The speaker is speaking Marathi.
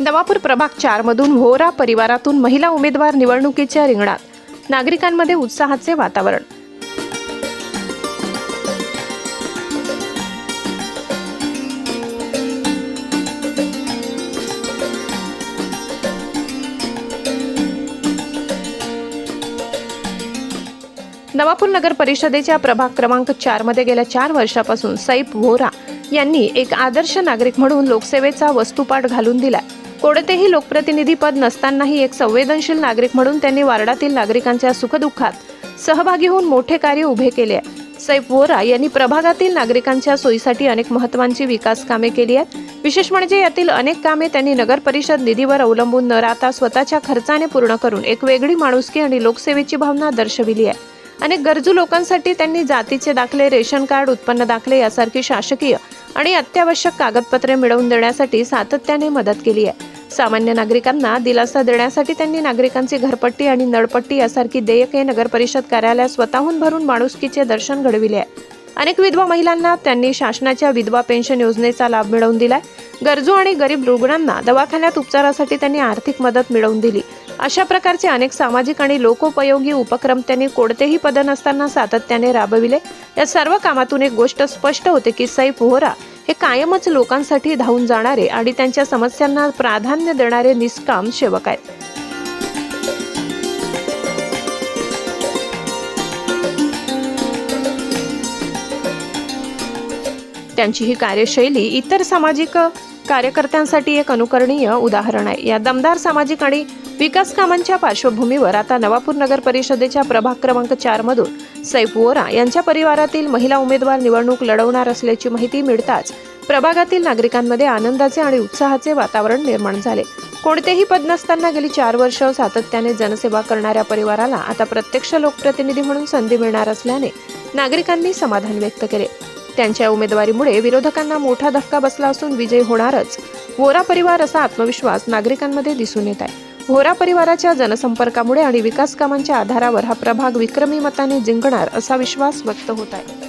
नवापूर प्रभाग चार मधून व्होरा परिवारातून महिला उमेदवार निवडणुकीच्या रिंगणात. नागरिकांमध्ये उत्साहाचे वातावरण. नवापूर नगर परिषदेच्या प्रभाग क्रमांक चारमध्ये गेल्या चार वर्षापासून सैप व्होरा यांनी एक आदर्श नागरिक म्हणून लोकसेवेचा वस्तुपाठ घालून दिलाय. कोणतेही लोकप्रतिनिधी पद नसतानाही एक संवेदनशील नागरिक म्हणून त्यांनी वार्डातील नागरिकांच्या सुखदुःखात सहभागी होऊन मोठे कार्य उभे केले आहे. सैफ वोरा यांनी प्रभागातील नागरिकांच्या सोयीसाठी अनेक महत्वांची विकास कामे केली आहेत. विशेष म्हणजे यातील अनेक कामे त्यांनी नगर परिषद निधीवर अवलंबून न राहता स्वतःच्या खर्चाने पूर्ण करून एक वेगळी माणुसकी आणि लोकसेवेची भावना दर्शविली आहे. अनेक गरजू लोकांसाठी त्यांनी जातीचे दाखले रेशन कार्ड उत्पन्न दाखले यासारखी शासकीय आणि अत्यावश्यक कागदपत्रे मिळवून देण्यासाठी सातत्याने मदत केली आहे. सामान्य नागरिकांना दिलासा देण्यासाठी त्यांनी नागरिकांची घरपट्टी आणि नळपट्टी यासारखी देयके नगरपरिषद कार्यालयात स्वतःहून भरून माणुसकीचे दर्शन घडविले आहे. अनेक विधवा महिलांना त्यांनी शासनाच्या विधवा पेन्शन योजनेचा लाभ मिळवून दिलाय. गरजू आणि गरीब रुग्णांना दवाखान्यात उपचारासाठी त्यांनी आर्थिक मदत मिळवून दिली. अशा प्रकारचे अनेक सामाजिक आणि लोकोपयोगी उपक्रम त्यांनी कोणतेही पद नसताना सातत्याने राबविले. या सर्व कामातून एक गोष्ट स्पष्ट होते की सई पोहरा हे कायमच लोकांसाठी धावून जाणारे आणि त्यांच्या समस्यांना प्राधान्य देणारे निष्काम सेवक आहेत. त्यांची ही कार्यशैली इतर सामाजिक कार्यकर्त्यांसाठी एक अनुकरणीय उदाहरण आहे. या दमदार सामाजिक आणि विकास कामांच्या पार्श्वभूमीवर आता नवापूर नगर परिषदेच्या प्रभाग क्रमांक चार मधून सैफ वोरा यांच्या परिवारातील महिला उमेदवार निवडणूक लढवणार असल्याची माहिती मिळताच प्रभागातील नागरिकांमध्ये आनंदाचे आणि उत्साहाचे वातावरण निर्माण झाले. कोणतेही पद नसताना गेली चार वर्ष सातत्याने जनसेवा करणाऱ्या परिवाराला आता प्रत्यक्ष लोकप्रतिनिधी म्हणून संधी मिळणार असल्याने नागरिकांनी समाधान व्यक्त केले. त्यांच्या उमेदवारीमुळे विरोधकांना मोठा धक्का बसला असून विजय होणारच. वोरा परिवार असा आत्मविश्वास नागरिकांमध्ये दिसून येत आहे. व्होरा परिवाराच्या जनसंपर्कामुळे आणि विकास कामांच्या आधारावर हा प्रभाग विक्रमी मताने जिंकणार असा विश्वास व्यक्त होत आहे.